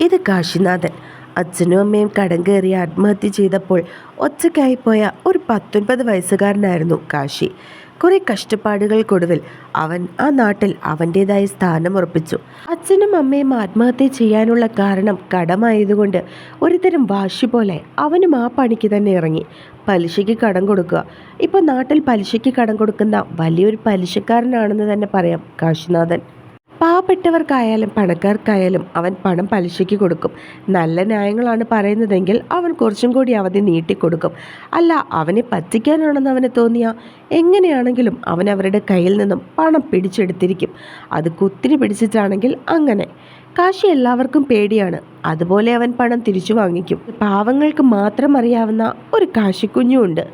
ഇത് കാശിനാഥൻ. അച്ഛനും അമ്മയും കടം കയറി ആത്മഹത്യ ചെയ്തപ്പോൾ ഒറ്റയ്ക്കായിപ്പോയ ഒരു പത്തൊൻപത് വയസ്സുകാരനായിരുന്നു കാശി. കുറെ കഷ്ടപ്പാടുകൾക്കൊടുവിൽ അവൻ ആ നാട്ടിൽ അവന്റേതായ സ്ഥാനം ഉറപ്പിച്ചു. അച്ഛനും അമ്മയും ആത്മഹത്യ ചെയ്യാനുള്ള കാരണം കടമായതുകൊണ്ട് ഒരുതരം വാശി പോലെ അവനും ആ പണിക്ക് തന്നെ ഇറങ്ങി. പലിശയ്ക്ക് കടം കൊടുക്കുക. ഇപ്പോൾ നാട്ടിൽ പലിശയ്ക്ക് കടം കൊടുക്കുന്ന വലിയൊരു പലിശക്കാരനാണെന്ന് തന്നെ പറയാം കാശിനാഥൻ. പാവപ്പെട്ടവർക്കായാലും പണക്കാർക്കായാലും അവൻ പണം പലിശയ്ക്ക് കൊടുക്കും. നല്ല ന്യായങ്ങളാണ് പറയുന്നതെങ്കിൽ അവൻ കുറച്ചും കൂടി അവധി നീട്ടിക്കൊടുക്കും. അല്ല അവനെ പറ്റിക്കാനാണെന്ന് അവന് തോന്നിയ? എങ്ങനെയാണെങ്കിലും അവൻ അവരുടെ കയ്യിൽ നിന്നും പണം പിടിച്ചെടുത്തിരിക്കും. അത് കുത്തിരി പിടിച്ചിട്ടാണെങ്കിൽ അങ്ങനെ. കാശി എല്ലാവർക്കും പേടിയാണ്. അതുപോലെ അവൻ പണം തിരിച്ചു വാങ്ങിക്കും. പാവങ്ങൾക്ക് മാത്രം അറിയാവുന്ന ഒരു കാശിക്കുഞ്ഞുണ്ട്.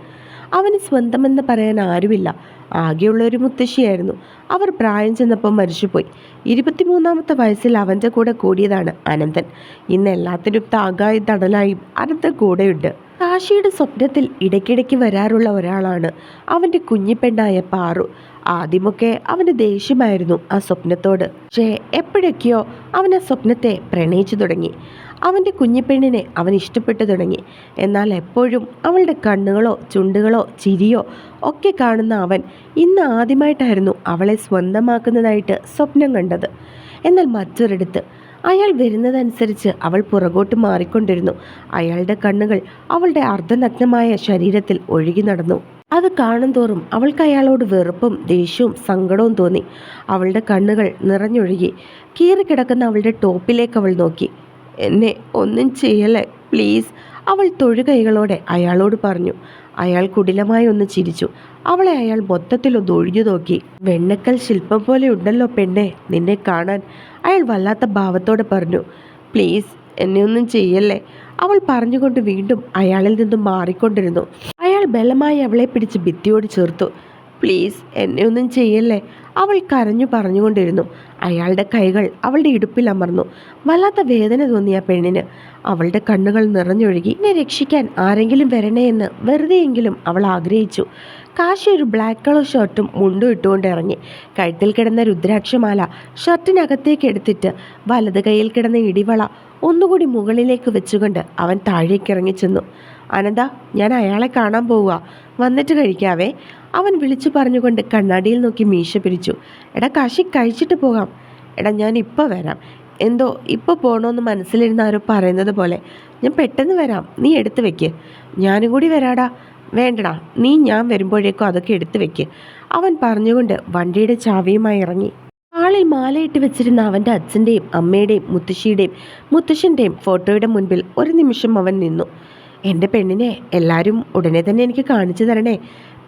അവന് സ്വന്തമെന്ന് പറയാൻ ആരുമില്ല. ആകെയുള്ള ഒരു മുത്തശ്ശിയായിരുന്നു. അവർ പ്രായം ചെന്നപ്പോൾ മരിച്ചുപോയി. ഇരുപത്തിമൂന്നാമത്തെ വയസ്സിൽ അവന്റെ കൂടെ കൂടിയതാണ് അനന്തൻ. ഇന്ന് എല്ലാത്തിനും താങ്ങായി തടലായും അനന്തൻ കൂടെയുണ്ട്. കാശിയുടെ സ്വപ്നത്തിൽ ഇടയ്ക്കിടയ്ക്ക് വരാറുള്ള ഒരാളാണ് അവന്റെ കുഞ്ഞിപ്പെണ്ണായ പാറു. ആദ്യമൊക്കെ അവന് ദേഷ്യമായിരുന്നു ആ സ്വപ്നത്തോട്. പക്ഷേ എപ്പോഴൊക്കെയോ അവൻ ആ സ്വപ്നത്തെ പ്രണയിച്ചു തുടങ്ങി. അവന്റെ കുഞ്ഞിപ്പെണ്ണിനെ അവൻ ഇഷ്ടപ്പെട്ടു തുടങ്ങി. എന്നാൽ എപ്പോഴും അവളുടെ കണ്ണുകളോ ചുണ്ടുകളോ ചിരിയോ ഒക്കെ കാണുന്ന അവൻ ഇന്ന് ആദ്യമായിട്ടായിരുന്നു അവളെ സ്വന്തമാക്കുന്നതായിട്ട് സ്വപ്നം കണ്ടത്. എന്നാൽ മറ്റൊരിടത്ത് അയാൾ വരുന്നതനുസരിച്ച് അവൾ പുറകോട്ട് മാറിക്കൊണ്ടിരുന്നു. അയാളുടെ കണ്ണുകൾ അവളുടെ അർദ്ധനഗ്നമായ ശരീരത്തിൽ ഒഴുകി നടന്നു. അത് കാണും തോറും അവൾക്ക് അയാളോട് വെറുപ്പും ദേഷ്യവും സങ്കടവും തോന്നി. അവളുടെ കണ്ണുകൾ നിറഞ്ഞൊഴുകി. കീറിക്കിടക്കുന്ന അവളുടെ ടോപ്പിലേക്ക് അവൾ നോക്കി. എന്നെ ഒന്നും ചെയ്യല്ലേ? പ്ലീസ്. അവൾ തൊഴുകൈകളോടെ അയാളോട് പറഞ്ഞു. അയാൾ കുടിലമായി ഒന്ന് ചിരിച്ചു. അവളെ അയാൾ മൊത്തത്തിലൊന്ന് ഒഴിഞ്ഞു നോക്കി. വെണ്ണക്കൽ ശില്പം പോലെ ഉണ്ടല്ലോ പെണ്ണെ നിന്നെ കാണാൻ. അയാൾ വല്ലാത്ത ഭാവത്തോടെ പറഞ്ഞു. പ്ലീസ് എന്നെ ഒന്നും ചെയ്യല്ലേ? അവൾ പറഞ്ഞുകൊണ്ട് വീണ്ടും അയാളിൽ നിന്നും മാറിക്കൊണ്ടിരുന്നു. അയാൾ ബലമായി അവളെ പിടിച്ച് ഭിത്തിയോട് ചേർത്തു. പ്ലീസ് എന്നെ ഒന്നും ചെയ്യല്ലേ? അവൾ കരഞ്ഞു പറഞ്ഞുകൊണ്ടിരുന്നു. അയാളുടെ കൈകൾ അവളുടെ ഇടുപ്പിൽ അമർന്നു. വല്ലാത്ത വേദന തോന്നിയ പെണ്ണിന്. അവളുടെ കണ്ണുകൾ നിറഞ്ഞൊഴുകി എന്നെ രക്ഷിക്കാൻ ആരെങ്കിലും വരണേ എന്ന് വെറുതെയെങ്കിലും അവൾ ആഗ്രഹിച്ചു. കാശി ഒരു ബ്ലാക്ക് കളർ ഷർട്ടും മുണ്ടും ഇട്ടുകൊണ്ട് ഇറങ്ങി. കഴുത്തിൽ കിടന്ന രുദ്രാക്ഷമാല ഷർട്ടിനകത്തേക്ക് എടുത്തിട്ട് വലത് കൈയിൽ കിടന്ന ഇടിവള ഒന്നുകൂടി മുകളിലേക്ക് വെച്ചുകൊണ്ട് അവൻ താഴേക്ക് ഇറങ്ങി ചെന്നു. അനന്ത ഞാൻ അയാളെ കാണാൻ പോവുക. വന്നിട്ട് കഴിക്കാവേ. അവൻ വിളിച്ചു പറഞ്ഞുകൊണ്ട് കണ്ണാടിയിൽ നോക്കി മീശ പിരിച്ചു. എടാ കാശി കഴിച്ചിട്ട് പോകാം. എടാ ഞാൻ ഇപ്പോൾ വരാം. എന്തോ ഇപ്പോൾ പോകണമെന്ന് മനസ്സിലിരുന്ന ആരോ പറയുന്നത് പോലെ. ഞാൻ പെട്ടെന്ന് വരാം. നീ എടുത്തു വെക്ക്. ഞാനും കൂടി വരാടാ. വേണ്ടടാ നീ ഞാൻ വരുമ്പോഴേക്കും അതൊക്കെ എടുത്തു വെക്ക്. അവൻ പറഞ്ഞുകൊണ്ട് വണ്ടിയുടെ ചാവിയുമായി ഇറങ്ങി. ആളിൽ മാലയിട്ട് വെച്ചിരുന്ന അവന്റെ അച്ഛന്റെയും അമ്മയുടെയും മുത്തശ്ശിയുടെയും മുത്തശ്ശന്റെയും ഫോട്ടോയുടെ മുൻപിൽ ഒരു നിമിഷം അവൻ നിന്നു. എന്റെ പെണ്ണിനെ എല്ലാവരും ഉടനെ തന്നെ എനിക്ക് കാണിച്ചു തരണേ.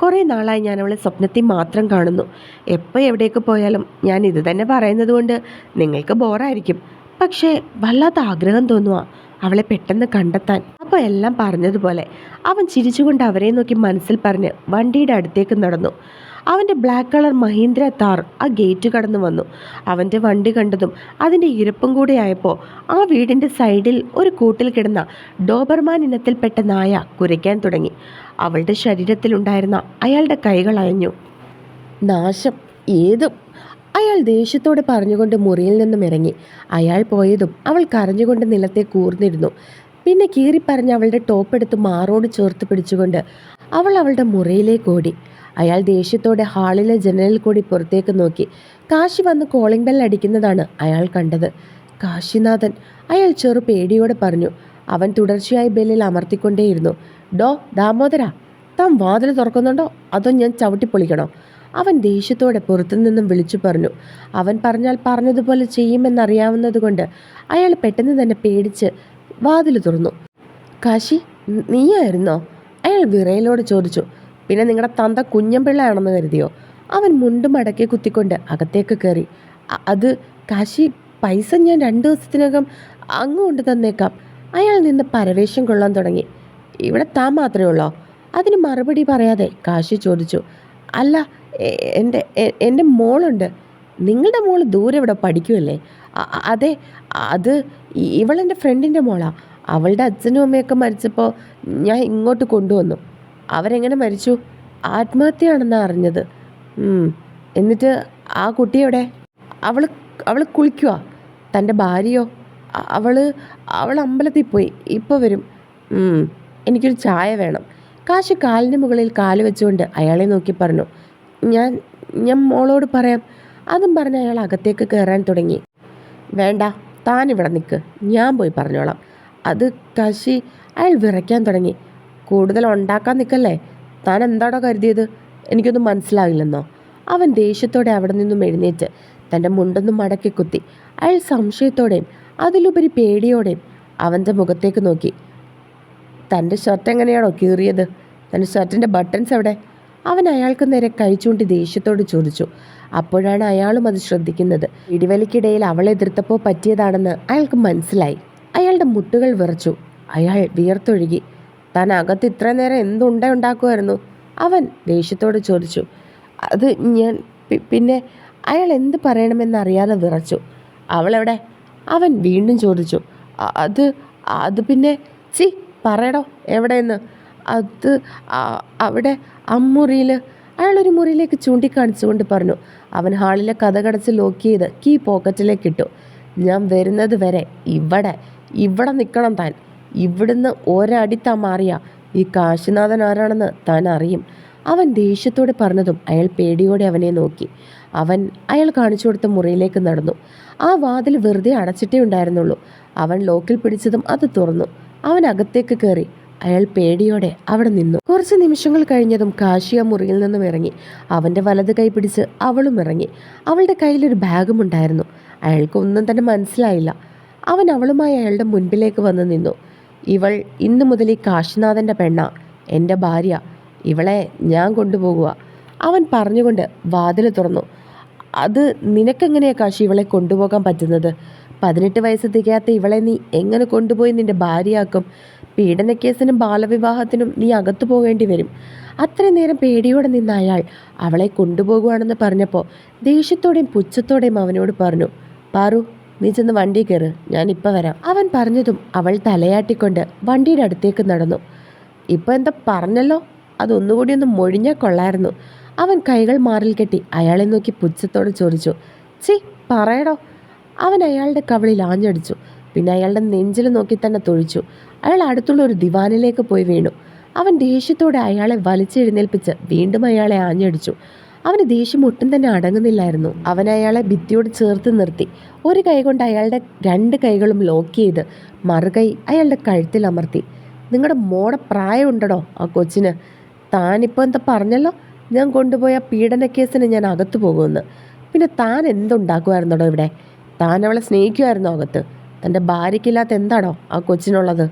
കുറേ നാളായി ഞാൻ അവളെ സ്വപ്നത്തിൽ മാത്രം കാണുന്നു. എപ്പോൾ എവിടേക്ക് പോയാലും ഞാൻ ഇത് തന്നെ പറയുന്നത് കൊണ്ട് നിങ്ങൾക്ക് ബോറായിരിക്കും. പക്ഷേ വല്ലാത്ത ആഗ്രഹം തോന്നുക അവളെ പെട്ടെന്ന് കണ്ടെത്താൻ. അപ്പോൾ എല്ലാം പറഞ്ഞതുപോലെ അവൻ ചിരിച്ചുകൊണ്ട് അവരെ നോക്കി മനസ്സിൽ പറഞ്ഞ് വണ്ടിയുടെ അടുത്തേക്ക് നടന്നു. അവന്റെ ബ്ലാക്ക് കളർ മഹീന്ദ്ര താർ ആ ഗേറ്റ് കടന്നു വന്നു. അവന്റെ വണ്ടി കണ്ടതും അതിന്റെ ഇരപ്പും കൂടെ ആയപ്പോൾ ആ വീടിന്റെ സൈഡിൽ ഒരു കൂട്ടിൽ കിടന്ന ഡോബർമാൻ ഇനത്തിൽപ്പെട്ട നായ കുരയ്ക്കാൻ തുടങ്ങി. അവളുടെ ശരീരത്തിലുണ്ടായിരുന്ന അയാളുടെ കൈകൾ അയഞ്ഞു. നാശം ഏതും. അയാൾ ദേഷ്യത്തോടെ പറഞ്ഞുകൊണ്ട് മുറിയിൽ നിന്നും ഇറങ്ങി. അയാൾ പോയതും അവൾ കരഞ്ഞുകൊണ്ട് നിലത്തെ കൂർന്നിരുന്നു. പിന്നെ കീറിപ്പറഞ്ഞ് അവളുടെ ടോപ്പെടുത്ത് മാറോട് ചേർത്ത് പിടിച്ചുകൊണ്ട് അവൾ അവളുടെ മുറിയിലേക്ക് ഓടി. അയാൾ ദേഷ്യത്തോടെ ഹാളിലെ ജനലിൽ കൂടി പുറത്തേക്ക് നോക്കി. കാശി വന്ന് കോളിംഗ് ബെൽ അടിക്കുന്നതാണ് അയാൾ കണ്ടത്. കാശിനാഥൻ അയാൾ ചെറു പേടിയോടെ പറഞ്ഞു. അവൻ തുടർച്ചയായി ബെല്ലിൽ അമർത്തിക്കൊണ്ടേയിരുന്നു. ഡോ ദാമോദര താൻ വാതിൽ തുറക്കുന്നുണ്ടോ? അതോ ഞാൻ ചവിട്ടിപ്പൊളിക്കണോ അവൻ ദേഷ്യത്തോടെ പുറത്തുനിന്നും വിളിച്ചു പറഞ്ഞു. അവൻ പറഞ്ഞാൽ പറഞ്ഞതുപോലെ ചെയ്യുമെന്നറിയാവുന്നതുകൊണ്ട് അയാൾ പെട്ടെന്ന് തന്നെ പേടിച്ച് വാതിൽ തുറന്നു. കാശി നീയായിരുന്നോ? അയാൾ വിറയലോട് ചോദിച്ചു. പിന്നെ നിങ്ങളുടെ തന്ത കുഞ്ഞമ്പിള്ളയാണെന്ന് കരുതിയോ? അവൻ മുണ്ടും മടക്കി കുത്തിക്കൊണ്ട് അകത്തേക്ക് കയറി അത് കാശി പൈസ ഞാൻ രണ്ട് ദിവസത്തിനകം അങ്ങ് കൊണ്ട് തന്നേക്കാം. അയാൾ നിന്ന് പരവേശം കൊള്ളാൻ തുടങ്ങി. ഇവിടെ താൻ മാത്രമേ ഉള്ളോ? അതിന് മറുപടി പറയാതെ കാശി ചോദിച്ചു. അല്ല എന്റെ എന്റെ മോളുണ്ട്. നിങ്ങളുടെ മോൾ ദൂരെ ഇവിടെ പഠിക്കുമല്ലേ അതെ അത് ഇവളെന്റെ ഫ്രണ്ടിന്റെ മോളാണ് അവളുടെ അച്ഛനും അമ്മയൊക്കെ മരിച്ചപ്പോൾ ഞാൻ ഇങ്ങോട്ട് കൊണ്ടുവന്നു. അവരെങ്ങനെ മരിച്ചു? ആത്മഹത്യയാണെന്നാണ് അറിഞ്ഞത്. എന്നിട്ട് ആ കുട്ടിയോടെ അവൾ അവൾ കുളിക്കുക തന്റെ ഭാര്യയോ? അവൾ അവൾ അമ്പലത്തിൽ പോയി. ഇപ്പോൾ വരും. എനിക്കൊരു ചായ വേണം. കാശ് കാലിന് മുകളിൽ കാൽ വെച്ചുകൊണ്ട് അയാളെ നോക്കി പറഞ്ഞു. ഞാൻ ഞാൻ മോളോട് പറയാം. അതും പറഞ്ഞ് അയാൾ അകത്തേക്ക് കയറാൻ തുടങ്ങി. വേണ്ട താൻ ഇവിടെ നിൽക്ക്. ഞാൻ പോയി പറഞ്ഞോളാം. അത് കാശി അയാൾ വിറയ്ക്കാൻ തുടങ്ങി. കൂടുതൽ ഉണ്ടാക്കാൻ നിൽക്കല്ലേ? താൻ എന്താണോ കരുതിയത്? എനിക്കൊന്നും മനസ്സിലാകില്ലെന്നോ? അവൻ ദേഷ്യത്തോടെ അവിടെ നിന്നും എഴുന്നേറ്റ് തന്റെ മുണ്ടൊന്നും മടക്കി കുത്തി. അയാൾ സംശയത്തോടെയും അതിലുപരി പേടിയോടെയും അവന്റെ മുഖത്തേക്ക് നോക്കി. തന്റെ ഷർട്ട് എങ്ങനെയാണോ കീറിയത്? തന്റെ ഷർട്ടിന്റെ ബട്ടൺസ് എവിടെ? അവൻ അയാൾക്ക് നേരെ കൈ ദേഷ്യത്തോട് ചോദിച്ചു. അപ്പോഴാണ് അയാളും അത് ശ്രദ്ധിക്കുന്നത്. ഇടിവലിക്കിടയിൽ അവളെ എതിർത്തപ്പോൾ പറ്റിയതാണെന്ന് അയാൾക്ക് മനസ്സിലായി. അയാളുടെ മുട്ടുകൾ വിറച്ചു. അയാൾ വിയർത്തൊഴുകി. താൻ അകത്ത് ഇത്ര നേരം എന്തുണ്ട ഉണ്ടാക്കുമായിരുന്നു അവൻ ദേഷ്യത്തോട് ചോദിച്ചു. അത് ഞാൻ പിന്നെ അയാൾ എന്ത് പറയണമെന്നറിയാതെ വിറച്ചു. അവളെവിടെ? അവൻ വീണ്ടും ചോദിച്ചു. അത് അത് പിന്നെ ചി പറയടോ എവിടെയെന്ന്? അത് അവിടെ അമ്മുറിയിൽ അയാളൊരു മുറിയിലേക്ക് ചൂണ്ടിക്കാണിച്ചുകൊണ്ട് പറഞ്ഞു. അവൻ ഹാളിലെ കഥകടച്ച് ലോക്ക് ചെയ്ത് കീ പോക്കറ്റിലേക്ക് ഇട്ടു. ഞാൻ വരുന്നത് വരെ ഇവിടെ ഇവിടെ നിൽക്കണം താൻ. ഇവിടുന്ന് ഒരടി താൻ മാറിയ. ഈ കാശിനാഥൻ ആരാണെന്ന് താൻ അറിയും. അവൻ ദേഷ്യത്തോടെ പറഞ്ഞതും അയാൾ പേടിയോടെ അവനെ നോക്കി. അവൻ അയാൾ കാണിച്ചു കൊടുത്ത മുറിയിലേക്ക് നടന്നു. ആ വാതിൽ വെറുതെ അടച്ചിട്ടേ ഉണ്ടായിരുന്നുള്ളൂ. അവൻ ലോക്കിൽ പിടിച്ചതും അത് തുറന്നു. അവൻ അകത്തേക്ക് കയറി. അയാൾ പേടിയോടെ അവിടെ നിന്നു. കുറച്ച് നിമിഷങ്ങൾ കഴിഞ്ഞതും കാശി ആ മുറിയിൽ നിന്നും ഇറങ്ങി. അവന്റെ വലത് കൈ പിടിച്ച് അവളും ഇറങ്ങി. അവളുടെ കയ്യിലൊരു ബാഗും ഉണ്ടായിരുന്നു. അയാൾക്കൊന്നും തന്നെ മനസ്സിലായില്ല. അവൻ അവളുമായി അയാളുടെ മുൻപിലേക്ക് വന്ന് നിന്നു. ഇവൾ ഇന്നു മുതൽ ഈ കാശിനാഥന്റെ പെണ്ണ. എന്റെ ഭാര്യ. ഇവളെ ഞാൻ കൊണ്ടുപോകുക. അവൻ പറഞ്ഞുകൊണ്ട് വാതിൽ തുറന്നു. അത് നിനക്കെങ്ങനെയാ കാശി ഇവളെ കൊണ്ടുപോകാൻ പറ്റുന്നത്? പതിനെട്ട് വയസ്സ് തികയാത്ത ഇവളെ നീ എങ്ങനെ കൊണ്ടുപോയി നിന്റെ ഭാര്യയാക്കും? പീഡനക്കേസിനും ബാലവിവാഹത്തിനും നീ അകത്തു പോകേണ്ടി വരും. അത്രയും നേരം പേടിയോടെ നിന്ന അയാൾ അവളെ കൊണ്ടുപോകുവാണെന്ന് പറഞ്ഞപ്പോൾ ദേഷ്യത്തോടെയും പുച്ഛത്തോടെയും അവനോട് പറഞ്ഞു പാറു നീ ചെന്ന് വണ്ടി കയറ് ഇപ്പം വരാം. അവൻ പറഞ്ഞതും അവൾ തലയാട്ടിക്കൊണ്ട് വണ്ടിയുടെ അടുത്തേക്ക് നടന്നു. ഇപ്പം എന്താ പറഞ്ഞല്ലോ? അതൊന്നുകൂടി ഒന്ന് മൊഴിഞ്ഞാൽ കൊള്ളായിരുന്നു. അവൻ കൈകൾ മാറിൽ കെട്ടി അയാളെ നോക്കി പുച്ഛത്തോടെ ചോദിച്ചു ചി പറയടോ. അവൻ അയാളുടെ കവളിൽ ആഞ്ഞടിച്ചു. പിന്നെ അയാളുടെ നെഞ്ചിൽ നോക്കി തന്നെ തൊഴിച്ചു. അയാൾ അടുത്തുള്ള ഒരു ദിവാനിലേക്ക് പോയി വീണു. അവൻ ദേഷ്യത്തോടെ അയാളെ വലിച്ചെഴുന്നേൽപ്പിച്ച് വീണ്ടും അയാളെ ആഞ്ഞടിച്ചു. അവന് ദേഷ്യം ഒട്ടും തന്നെ അടങ്ങുന്നില്ലായിരുന്നു. അവൻ അയാളെ ഭിത്തിയോട് ചേർത്ത് നിർത്തി. ഒരു കൈ കൊണ്ട് അയാളുടെ രണ്ട് കൈകളും ലോക്ക് ചെയ്ത് മറുകൈ അയാളുടെ കഴുത്തിൽ അമർത്തി. നിങ്ങളുടെ മോടെ പ്രായമുണ്ടടോ ആ കൊച്ചിന്? താനിപ്പോൾ എന്താ പറഞ്ഞല്ലോ? ഞാൻ കൊണ്ടുപോയ പീഡന കേസിന് ഞാൻ അകത്തു പോകുമെന്ന്. പിന്നെ താൻ എന്തുണ്ടാക്കുമായിരുന്നടോ ഇവിടെ? താൻ അവളെ സ്നേഹിക്കുമായിരുന്നോ അകത്ത്? തന്റെ ഭാര്യയ്ക്കില്ലാത്ത എന്താണോ ആ കൊച്ചിനുള്ളത്?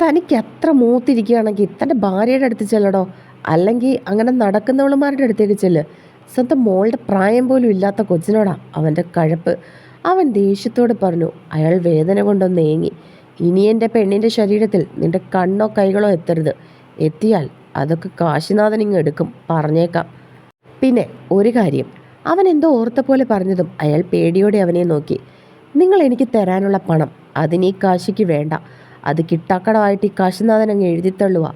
തനിക്ക് എത്ര മൂത്തിരിക്കുകയാണെങ്കിൽ തന്റെ ഭാര്യയുടെ അടുത്ത് ചെല്ലടോ. അല്ലെങ്കിൽ അങ്ങനെ നടക്കുന്നവളുമാരുടെ അടുത്തേക്ക് ചെല്ല്. സ്വന്തം മോളുടെ പ്രായം പോലും ഇല്ലാത്ത കൊച്ചിനോടാ അവന്റെ കഴപ്പ്. അവൻ ദേഷ്യത്തോട് പറഞ്ഞു അയാൾ വേദന കൊണ്ടൊന്ന് ഏങ്ങി. ഇനി എന്റെ പെണ്ണിന്റെ ശരീരത്തിൽ നിന്റെ കണ്ണോ കൈകളോ എത്തരുത്. എത്തിയാൽ അതൊക്കെ കാശിനാഥൻ ഇങ്ങ് എടുക്കും. പറഞ്ഞേക്കാം. പിന്നെ ഒരു കാര്യം. അവൻ എന്തോ ഓർത്ത പോലെ പറഞ്ഞതും അയാൾ പേടിയോടെ അവനെ നോക്കി. നിങ്ങൾ എനിക്ക് തരാനുള്ള പണം. അതിനീ കാശിക്ക് വേണ്ട. അത് കിട്ടാക്കടമായിട്ട് ഈ കാശിനാഥൻ അങ്ങ് എഴുതിത്തള്ളുക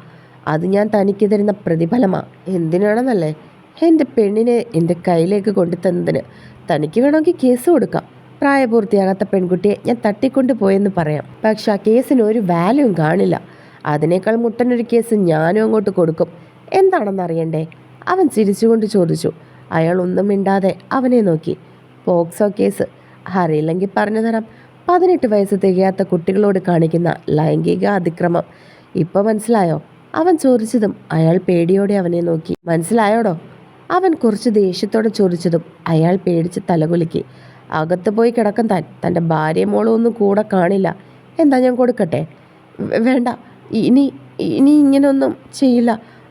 അത് ഞാൻ തനിക്ക് തരുന്ന പ്രതിഫലമാ. എന്തിനാണെന്നല്ലേ? എന്റെ പെണ്ണിനെ എന്റെ കയ്യിലേക്ക് കൊണ്ടുതന്നതിന് തനിക്ക് വേണമെങ്കിൽ കേസ് കൊടുക്കാം. പ്രായപൂർത്തിയാകാത്ത പെൺകുട്ടിയെ ഞാൻ തട്ടിക്കൊണ്ടു പോയെന്ന് പറയാം. പക്ഷെ ആ കേസിന് ഒരു വാല്യൂം കാണില്ല. അതിനേക്കാൾ മുട്ടനൊരു കേസ് ഞാനും അങ്ങോട്ട് കൊടുക്കും. എന്താണെന്ന് അറിയണ്ടേ? അവൻ ചിരിച്ചുകൊണ്ട് ചോദിച്ചു. അയാൾ ഒന്നും മിണ്ടാതെ അവനെ നോക്കി. POCSO case. അറിയില്ലെങ്കിൽ പറഞ്ഞു തരാം. പതിനെട്ട് വയസ്സ് തികയാത്ത കുട്ടികളോട് കാണിക്കുന്ന ലൈംഗിക അതിക്രമം. ഇപ്പോൾ മനസ്സിലായോ? അവൻ ചോദിച്ചതും അയാൾ പേടിയോടെ അവനെ നോക്കി. മനസ്സിലായോടോ? അവൻ കുറച്ച് ദേഷ്യത്തോടെ ചോദിച്ചതും അയാൾ പേടിച്ച് തലകുലുക്കി. അകത്ത് പോയി കിടക്കാൻ താൻ. തന്റെ ഭാര്യ മോളും ഒന്നും കൂടെ കാണില്ല. എന്താ ഞാൻ കൊടുക്കട്ടെ? വേണ്ട. ഇനി ഇനി ഇങ്ങനെയൊന്നും ചെയ്യില്ല.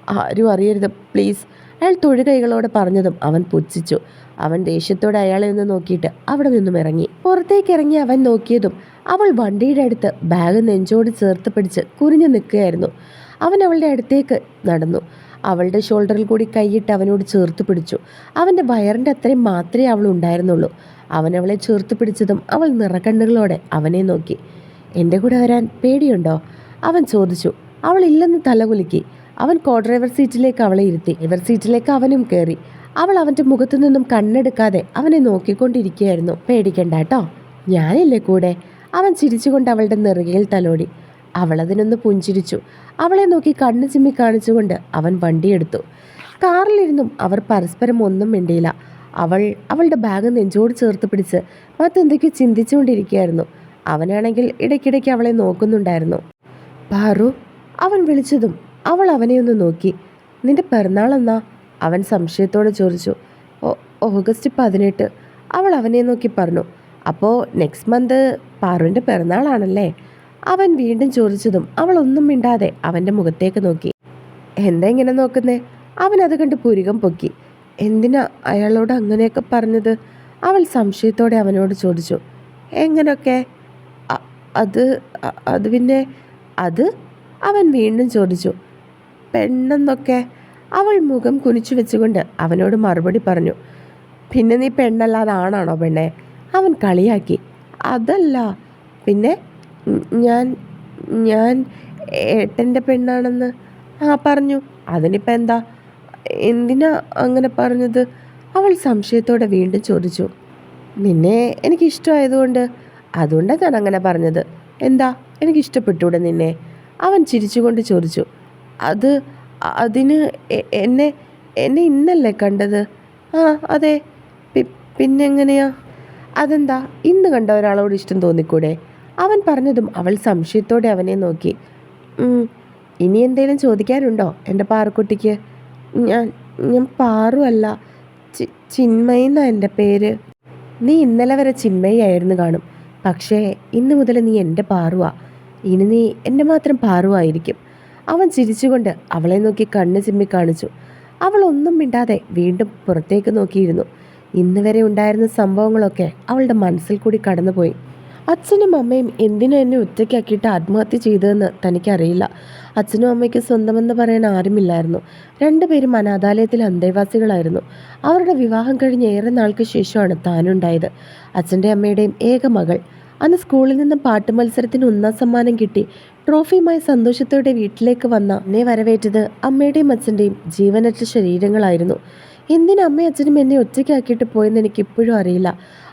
ആരും അറിയരുത്. പ്ലീസ്. അയാൾ തൊഴുകൈകളോടെ പറഞ്ഞതും അവൻ പുച്ഛിച്ചു. അവൻ ദേഷ്യത്തോടെ അയാളെ ഒന്ന് നോക്കിയിട്ട് അവിടെ നിന്നും ഇറങ്ങി. പുറത്തേക്ക് ഇറങ്ങി അവൻ നോക്കിയതും അവൾ വണ്ടിയുടെ അടുത്ത് ബാഗ് നെഞ്ചോട് ചേർത്ത് പിടിച്ച് കുനിഞ്ഞു നിൽക്കുകയായിരുന്നു. അവൻ അവളുടെ അടുത്തേക്ക് നടന്നു. അവളുടെ ഷോൾഡറിൽ കൂടി കൈയിട്ട് അവനോട് ചേർത്ത് പിടിച്ചു. അവന്റെ വയറിന്റെ അത്രയും മാത്രമേ അവൾ ഉണ്ടായിരുന്നുള്ളൂ. അവൻ അവളെ ചേർത്ത് പിടിച്ചതും അവൾ നിറക്കണ്ണുകളോടെ അവനെ നോക്കി. എന്റെ കൂടെ വരാൻ പേടിയുണ്ടോ? അവൻ ചോദിച്ചു. അവൾ ഇല്ലെന്ന് തലകുലുക്കി അവൻ കോ ഡ്രൈവർ സീറ്റിലേക്ക് അവളെ ഇരുത്തി. ഡ്രൈവർ സീറ്റിലേക്ക് അവനും കയറി. അവൾ അവന്റെ മുഖത്തു നിന്നും കണ്ണെടുക്കാതെ അവനെ നോക്കിക്കൊണ്ടിരിക്കുകയായിരുന്നു. പേടിക്കണ്ട കേട്ടോ. ഞാനില്ലേ കൂടെ? അവൻ ചിരിച്ചുകൊണ്ട് അവളുടെ നെറുകയിൽ തലോടി. അവളതിനൊന്ന് പുഞ്ചിരിച്ചു. അവളെ നോക്കി കണ്ണു ചിമ്മി കാണിച്ചുകൊണ്ട് അവൻ വണ്ടിയെടുത്തു കാറിലിരുന്നും അവർ പരസ്പരം ഒന്നും മിണ്ടിയില്ല. അവൾ അവളുടെ ബാഗ് നെഞ്ചോട് ചേർത്ത് പിടിച്ച് മറ്റെന്തൊക്കെയോ ചിന്തിച്ചുകൊണ്ടിരിക്കുകയായിരുന്നു. അവനാണെങ്കിൽ ഇടയ്ക്കിടയ്ക്ക് അവളെ നോക്കുന്നുണ്ടായിരുന്നു. പാറു അവൻ വിളിച്ചതും അവൾ അവനെ ഒന്ന് നോക്കി. നിന്റെ പിറന്നാൾ എന്നാ? അവൻ സംശയത്തോടെ ചോദിച്ചു. ഓഗസ്റ്റ് പതിനെട്ട്. അവൾ അവനെ നോക്കി പറഞ്ഞു. അപ്പോൾ നെക്സ്റ്റ് മന്ത് പാറുവിന്റെ പിറന്നാളാണല്ലേ? അവൻ വീണ്ടും ചോദിച്ചതും അവൾ ഒന്നും മിണ്ടാതെ അവന്റെ മുഖത്തേക്ക് നോക്കി. എന്താ ഇങ്ങനെ നോക്കുന്നേ? അവൻ അത് കണ്ട് പുരികം പൊക്കി. എന്തിനാ അയാളോട് അങ്ങനെയൊക്കെ പറഞ്ഞത്? അവൾ സംശയത്തോടെ അവനോട് ചോദിച്ചു. എങ്ങനെയൊക്കെ? അത് അത് പിന്നെ? അത്? അവൻ വീണ്ടും ചോദിച്ചു. പെണ്ണെന്നൊക്കെ? അവൾ മുഖം കുനിച്ചു വെച്ചുകൊണ്ട് അവനോട് മറുപടി പറഞ്ഞു. പിന്നെ നീ പെണ്ണല്ലാതെ ആണാണോ പെണ്ണെ? അവൻ കളിയാക്കി. അതല്ല. പിന്നെ? ഞാൻ ഞാൻ ഏട്ടന്റെ പെണ്ണാണെന്ന് ആ പറഞ്ഞു. അതിനിപ്പോൾ എന്താ? എന്തിനാ അങ്ങനെ പറഞ്ഞത്? അവൾ സംശയത്തോടെ വീണ്ടും ചോദിച്ചു. നിന്നെ എനിക്ക് ഇഷ്ടമായതുകൊണ്ട് അതുകൊണ്ടാണ് ഞാൻ അങ്ങനെ പറഞ്ഞത്. എന്താ? എനിക്ക് ഇഷ്ടപ്പെട്ടൂടെ നിന്നെ? അവൻ ചിരിച്ചുകൊണ്ട് ചോദിച്ചു. അത് അതിന് എന്നെ എന്നെ ഇന്നല്ലേ കണ്ടത്? ആ അതെ. പിന്നെങ്ങനെയാ? അതെന്താ? ഇന്ന് കണ്ട ഒരാളോട് ഇഷ്ടം തോന്നിക്കൂടെ? അവൻ പറഞ്ഞതും അവൾ സംശയത്തോടെ അവനെ നോക്കി. ഇനി എന്തേലും ചോദിക്കാനുണ്ടോ എന്റെ പാറക്കുട്ടിക്ക്? ഞാൻ ഞാൻ പാറു അല്ല ചി- ചിന്മയെന്നാ എന്റെ പേര്. നീ ഇന്നലെ വരെ ചിന്മയായിരുന്നു കാണും പക്ഷേ ഇന്ന് മുതൽ നീ എന്റെ പാറുവാ. ഇനി നീ എന്റെ മാത്രം പാറുവായിരിക്കും അവൻ ചിരിച്ചുകൊണ്ട് അവളെ നോക്കി കണ്ണ് ചിമ്മി കാണിച്ചു. അവൾ ഒന്നും മിണ്ടാതെ വീണ്ടും പുറത്തേക്ക് നോക്കിയിരുന്നു. ഇന്ന് വരെ ഉണ്ടായിരുന്ന സംഭവങ്ങളൊക്കെ അവളുടെ മനസ്സിൽ കൂടി കടന്നുപോയി. അച്ഛനും അമ്മയും എന്തിനു എന്നെ ഒറ്റയ്ക്കാക്കിയിട്ട് ആത്മഹത്യ ചെയ്തതെന്ന് തനിക്കറിയില്ല. അച്ഛനും അമ്മയ്ക്ക് സ്വന്തമെന്ന് പറയാൻ ആരുമില്ലായിരുന്നു. രണ്ടുപേരും അനാഥാലയത്തിൽ അന്തേവാസികളായിരുന്നു. അവരുടെ വിവാഹം കഴിഞ്ഞ് ഏറെ നാൾക്ക് ശേഷമാണ് താനുണ്ടായത്. അച്ഛന്റെ അമ്മയുടെയും ഏക മകൾ. അന്ന് സ്കൂളിൽ നിന്ന് പാട്ട് മത്സരത്തിന് ഒന്നാം സമ്മാനം കിട്ടി. ട്രോഫിയുമായി സന്തോഷത്തോടെ വീട്ടിലേക്ക് വന്ന എന്നെ വരവേറ്റത് അമ്മയുടെയും അച്ഛന്റെയും ജീവനറ്റ ശരീരങ്ങളായിരുന്നു. എന്തിനാ അമ്മയും അച്ഛനും എന്നെ ഒറ്റയ്ക്കാക്കിയിട്ട് പോയെന്ന് എനിക്ക് ഇപ്പോഴും അറിയില്ല.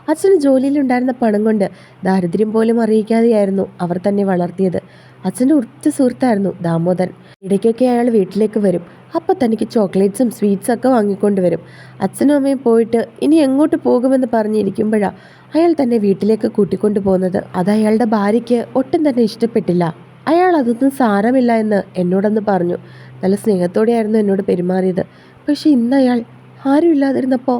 അച്ഛന് ജോലിയിലുണ്ടായിരുന്ന പണം കൊണ്ട് ദാരിദ്ര്യം പോലും അറിയിക്കാതെയായിരുന്നു അവർ തന്നെ വളർത്തിയത്. അച്ഛന്റെ ഉറ്റ സുഹൃത്തായിരുന്നു ദാമോദരൻ. ഇടയ്ക്കൊക്കെ അയാൾ വീട്ടിലേക്ക് വരും. അപ്പോൾ തനിക്ക് ചോക്ലേറ്റ്സും സ്വീറ്റ്സും ഒക്കെ വാങ്ങിക്കൊണ്ട് വരും. അച്ഛനും അമ്മയും പോയിട്ട് ഇനി എങ്ങോട്ട് പോകുമെന്ന് പറഞ്ഞിരിക്കുമ്പോഴാണ് അയാൾ തന്നെ വീട്ടിലേക്ക് കൂട്ടിക്കൊണ്ടു പോകുന്നത്. അത് അയാളുടെ ഭാര്യയ്ക്ക് ഒട്ടും തന്നെ ഇഷ്ടപ്പെട്ടില്ല. അയാൾ അതൊന്നും സാരമില്ല എന്ന് എന്നോടൊന്ന് പറഞ്ഞു. നല്ല സ്നേഹത്തോടെയായിരുന്നു എന്നോട് പെരുമാറിയത്. പക്ഷേ ഇന്ന് അയാൾ ആരുമില്ലാതിരുന്നപ്പോൾ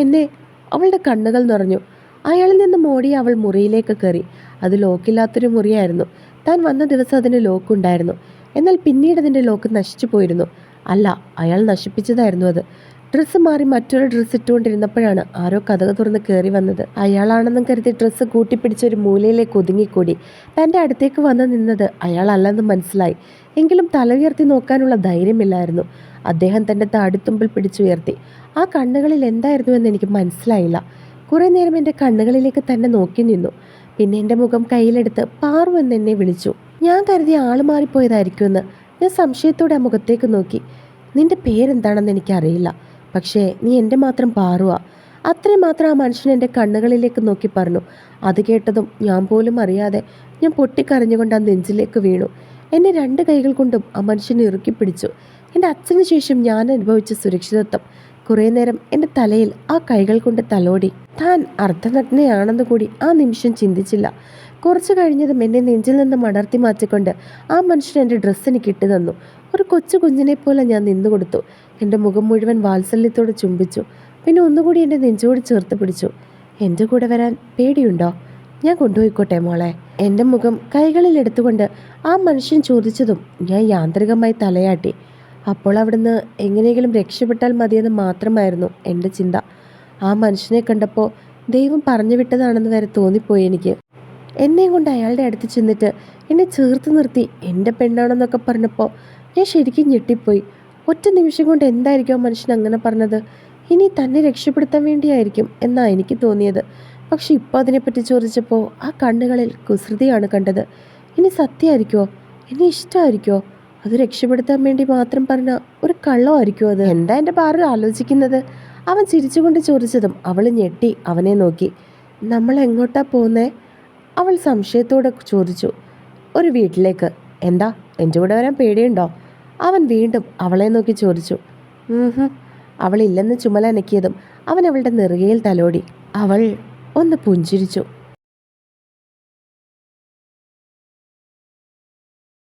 എന്നെ അവളുടെ കണ്ണുകൾ നിറഞ്ഞു. അയാളിൽ നിന്ന് മോടി അവൾ മുറിയിലേക്ക് കയറി. അത് ലോക്കില്ലാത്തൊരു മുറിയായിരുന്നു. താൻ വന്ന ദിവസം അതിന് ലോക്കുണ്ടായിരുന്നു എന്നാൽ പിന്നീട് അതിന്റെ ലോക്ക് നശിച്ചു പോയിരുന്നു. അല്ല അയാൾ നശിപ്പിച്ചതായിരുന്നു അത്. ഡ്രസ്സ് മാറി മറ്റൊരു ഡ്രസ്സ് ഇട്ടുകൊണ്ടിരുന്നപ്പോഴാണ് ആരോ കഥക തുറന്ന് കയറി വന്നത്. അയാളാണെന്നും കരുതി ഡ്രസ്സ് കൂട്ടിപ്പിടിച്ച് ഒരു മൂലയിലേക്ക് ഒതുങ്ങിക്കൂടി. തന്റെ അടുത്തേക്ക് വന്ന് നിന്നത് അയാളല്ലെന്ന് മനസ്സിലായി. എങ്കിലും തല ഉയർത്തി നോക്കാനുള്ള ധൈര്യമില്ലായിരുന്നു. അദ്ദേഹം തന്റെ താടിത്തുമ്പിൽ പിടിച്ചുയർത്തി. ആ കണ്ണുകളിൽ എന്തായിരുന്നുവെന്ന് എനിക്ക് മനസ്സിലായില്ല. കുറേ നേരം എന്റെ കണ്ണുകളിലേക്ക് തന്നെ നോക്കി നിന്നു. പിന്നെ എന്റെ മുഖം കയ്യിലെടുത്ത് പാറു എന്ന് എന്നെ വിളിച്ചു. ഞാൻ കരുതി ആൾ മാറിപ്പോയതായിരിക്കുമെന്ന് ഞാൻ സംശയത്തോടെ ആ മുഖത്തേക്ക് നോക്കി. നിന്റെ പേരെന്താണെന്ന് എനിക്കറിയില്ല. പക്ഷേ നീ എന്റെ മാത്രം പാറുക അത്രയും മാത്രം ആ മനുഷ്യൻ എന്റെ കണ്ണുകളിലേക്ക് നോക്കി പറഞ്ഞു. അത് കേട്ടതും ഞാൻ പോലും അറിയാതെ ഞാൻ പൊട്ടിക്കരഞ്ഞുകൊണ്ട് ആ നെഞ്ചിലേക്ക് വീണു. എന്നെ രണ്ട് കൈകൾ കൊണ്ടും ആ മനുഷ്യൻ ഇറുക്കി പിടിച്ചു. എന്റെ അച്ഛന് ശേഷം ഞാൻ അനുഭവിച്ച സുരക്ഷിതത്വം. കുറേ നേരം എന്റെ തലയിൽ ആ കൈകൾ കൊണ്ട് തലോടി. താൻ അർദ്ധനഗ്നയാണെന്ന് കൂടി ആ നിമിഷം ചിന്തിച്ചില്ല. കുറച്ചു കഴിഞ്ഞതും എന്നെ നെഞ്ചിൽ നിന്ന് മടർത്തി മാറ്റിക്കൊണ്ട് ആ മനുഷ്യൻ എന്റെ ഡ്രസ്സ് എനിക്ക് തന്നു. ഒരു കൊച്ചു കുഞ്ഞിനെ പോലെ ഞാൻ നിന്നു കൊടുത്തു. എന്റെ മുഖം മുഴുവൻ വാത്സല്യത്തോടെ ചുംബിച്ചു. പിന്നെ ഒന്നുകൂടി എന്റെ നെഞ്ചോട് ചേർത്ത് പിടിച്ചു. എന്റെ കൂടെ വരാൻ പേടിയുണ്ടോ? ഞാൻ കൊണ്ടുപോയിക്കോട്ടെ മോളെ. എന്റെ മുഖം കൈകളിൽ എടുത്തുകൊണ്ട് ആ മനുഷ്യൻ ചോദിച്ചതും ഞാൻ യാന്ത്രികമായി തലയാട്ടി. അപ്പോൾ അവിടുന്ന് എങ്ങനെയെങ്കിലും രക്ഷപ്പെട്ടാൽ മതിയെന്ന് മാത്രമായിരുന്നു എന്റെ ചിന്ത. ആ മനുഷ്യനെ കണ്ടപ്പോൾ ദൈവം പറഞ്ഞു വിട്ടതാണെന്ന് വരെ തോന്നിപ്പോയി എനിക്ക്. എന്നെയും കൊണ്ട് അയാളുടെ അടുത്ത് ചെന്നിട്ട് എന്നെ ചേർത്ത് നിർത്തി. എന്റെ പെണ്ണാണെന്നൊക്കെ പറഞ്ഞപ്പോൾ ഞാൻ ശരിക്കും ഞെട്ടിപ്പോയി. ഒറ്റ നിമിഷം കൊണ്ട് എന്തായിരിക്കും ആ മനുഷ്യൻ അങ്ങനെ പറഞ്ഞത്? ഇനി തന്നെ രക്ഷപ്പെടുത്താൻ വേണ്ടിയായിരിക്കും എന്നാ എനിക്ക് തോന്നിയത്. പക്ഷെ ഇപ്പോൾ അതിനെപ്പറ്റി ചോദിച്ചപ്പോൾ ആ കണ്ണുകളിൽ കുസൃതിയാണ് കണ്ടത്. ഇനി സത്യമായിരിക്കുമോ ഇനി ഇഷ്ടമായിരിക്കുമോ അത് രക്ഷപ്പെടുത്താൻ വേണ്ടി മാത്രം പറഞ്ഞ ഒരു കള്ളമായിരിക്കും അത്. എന്താ എന്റെ പാറ ആലോചിക്കുന്നത്? അവൻ ചിരിച്ചുകൊണ്ട് ചോദിച്ചതും അവൾ ഞെട്ടി അവനെ നോക്കി. നമ്മൾ എങ്ങോട്ടാ പോകുന്നേ അവൾ സംശയത്തോടെ ചോദിച്ചു. ഒരു വീട്ടിലേക്ക്. എന്താ? എന്റെ കൂടെ വരാൻ പേടിയുണ്ടോ? അവൻ വീണ്ടും അവളെ നോക്കി ചോദിച്ചു. അവളില്ലെന്ന് അവളില്ലെന്ന് ചുമലനക്കിയതും അവൻ അവളുടെ നെറുകയിൽ തലോടി. അവൾ ഒന്ന് പുഞ്ചിരിച്ചു.